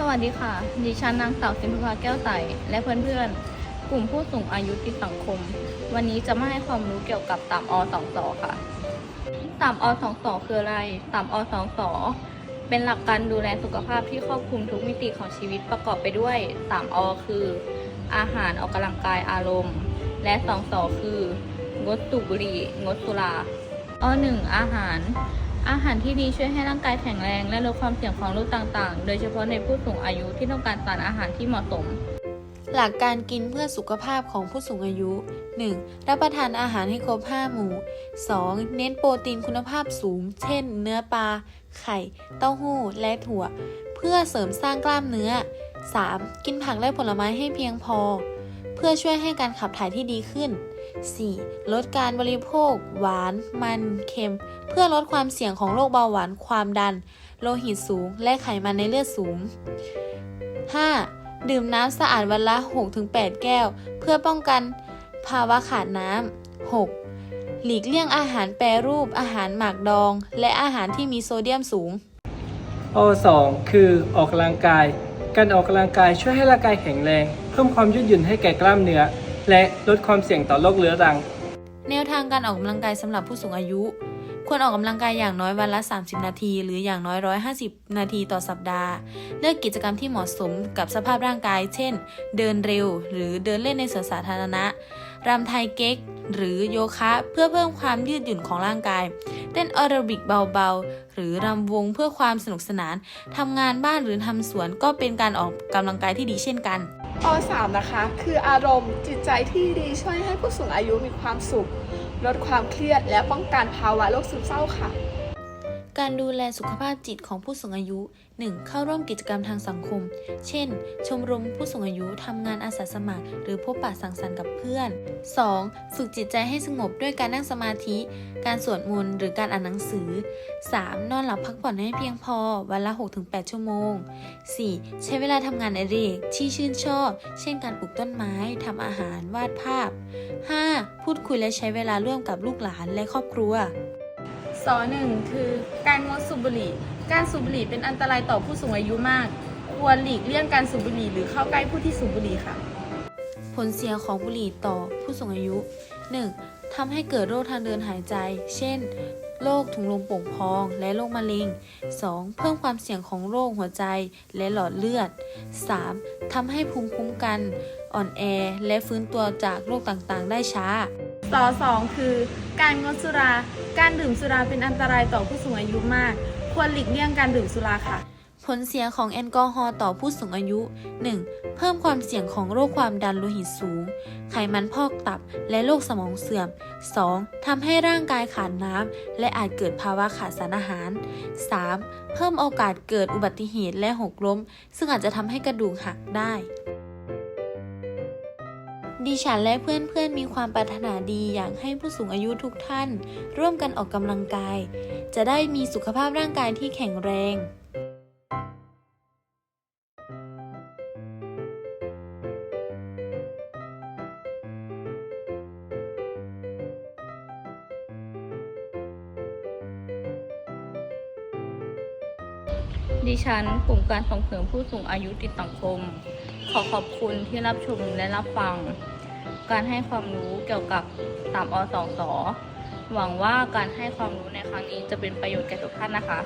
สวัสดีค่ะ ดิฉันนางสาวสินภาแก้วใส และเพื่อนๆ กลุ่มผู้สูงอายุติดสังคม วันนี้จะมาให้ความรู้เกี่ยวกับตามอสองสอค่ะตามอสองสอคืออะไรตามอสองสอเป็นหลักการดูแลสุขภาพที่ครอบคลุมทุกมิติของชีวิตประกอบไปด้วยตามอคือ อาหารออกกำลังกายอารมณ์ และสองสอคืองดสูบบุหรี่งดสุราอหนึ่งอาหาร อาหารที่ดีช่วยให้ร่างกายแข็งแรง และลดความเสี่ยงของโรคต่างๆ โดยเฉพาะในผู้สูงอายุที่ต้องการสารอาหารที่เหมาะสม หลักการกินเพื่อสุขภาพของผู้สูงอายุ 1. รับประทานอาหารให้ครบ 5 หมู่ 2. เน้นโปรตีนคุณภาพสูง เช่น เนื้อปลา ไข่ เต้าหู้ และถั่ว เพื่อเสริมสร้างกล้ามเนื้อ 3. กินผักและผลไม้ให้เพียงพอ เพื่อช่วยให้การขับถ่ายที่ดีขึ้น 4. ลดการบริโภค หวาน มันเค็ม เพื่อลดความเสี่ยงของโรคเบาหวาน ความดัน โลหิตสูง และไขมันในเลือดสูง 5. ดื่มน้ำสะอาดวันละ 6-8 แก้ว เพื่อป้องกันภาวะขาดน้ำ 6. หลีกเลี่ยงอาหารแปรรูป อาหารหมักดอง และอาหารที่มีโซเดียมสูงอ2คือออกกำลังกาย การออกกำลังกายช่วยให้ร่างกายแข็งแรง เพิ่มความยืดหยุ่นให้แก่กล้ามเนื้อ และลดความเสี่ยงต่อโรคเรื้อรัง แนวทางการออกกำลังกายสำหรับผู้สูงอายุ ควรออกกำลังกายอย่างน้อยวันละ 30 นาที หรืออย่างน้อย 150 นาทีต่อสัปดาห์ เลือกกิจกรรมที่เหมาะสมกับสภาพร่างกาย เช่น เดินเร็ว หรือเดินเล่นในสวนสาธารณะรำไทยเก๊ก หรือโยคะเพื่อเพิ่มความยืดหยุ่นของร่างกาย เต้นแอโรบิกเบาๆ หรือรำวงเพื่อความสนุกสนานทำงานบ้านหรือทำสวนก็เป็นการออกกำลังกายที่ดีเช่นกัน อ3นะคะ คืออารมณ์จิตใจที่ดีช่วยให้ผู้สูงอายุมีความสุข ลดความเครียดและป้องกันภาวะโรคซึมเศร้าค่ะ การดูแลสุขภาพจิตของผู้สูงอายุ 1. เข้าร่วมกิจกรรมทางสังคม เช่น ชมรมผู้สูงอายุทำงานอาสาสมัคร หรือพบปะสังสรรค์กับเพื่อน 2. ฝึกจิตใจให้สงบด้วยการนั่งสมาธิ การสวดมนต์หรือการอ่านหนังสือ 3. นอนหลับพักผ่อนให้เพียงพอ วันละ 6-8 ชั่วโมง 4. ใช้เวลาทำงานในเรกที่ชื่นชอบ เช่นการปลูกต้นไม้ทำอาหารวาดภาพ 5. พูดคุยและใช้เวลาร่วมกับลูกหลานและครอบครัว สอหนึ่งคือการงดสูบบุหรี่ การสูบบุหรี่เป็นอันตรายต่อผู้สูงอายุมาก ควรหลีกเลี่ยงการสูบบุหรี่หรือเข้าใกล้ผู้ที่สูบบุหรี่ค่ะ ผลเสียของบุหรี่ต่อผู้สูงอายุ 1. ทำให้เกิดโรคทางเดินหายใจ เช่น โรคถุงลมโป่งพอง และโรคมะเร็ง 2. เพิ่มความเสี่ยงของโรคหัวใจและหลอดเลือด 3. ทำให้ภูมิคุ้มกัน อ่อนแอ และฟื้นตัวจากโรคต่างๆ ได้ช้า สอสองคือ การงดสุรา การดื่มสุราเป็นอันตรายต่อผู้สูงอายุมาก ควรหลีกเลี่ยงการดื่มสุราค่ะ ผลเสียของแอลกอฮอล์ต่อผู้สูงอายุ 1. เพิ่มความเสี่ยงของโรคความดันโลหิตสูง ไขมันพอกตับ และโรคสมองเสื่อม 2. ทำให้ร่างกายขาดน้ำและอาจเกิดภาวะขาดสารอาหาร 3. เพิ่มโอกาสเกิดอุบัติเหตุและหกล้ม ซึ่งอาจจะทำให้กระดูกหักได้ ดิฉันและเพื่อนๆมีความปรารถนาดีอยากให้ผู้สูงอายุทุกท่าน ร่วมกันออกกำลังกาย จะได้มีสุขภาพร่างกายที่แข็งแรงดิฉันกลุ่มการส่งเสริมผู้สูงอายุติดสังคม ขอขอบคุณที่รับชมและรับฟัง การให้ความรู้เกี่ยวกับตามอสองสหวังว่าการให้ความรู้ในครั้งนี้จะเป็นประโยชน์แก่ทุกท่านนะคะ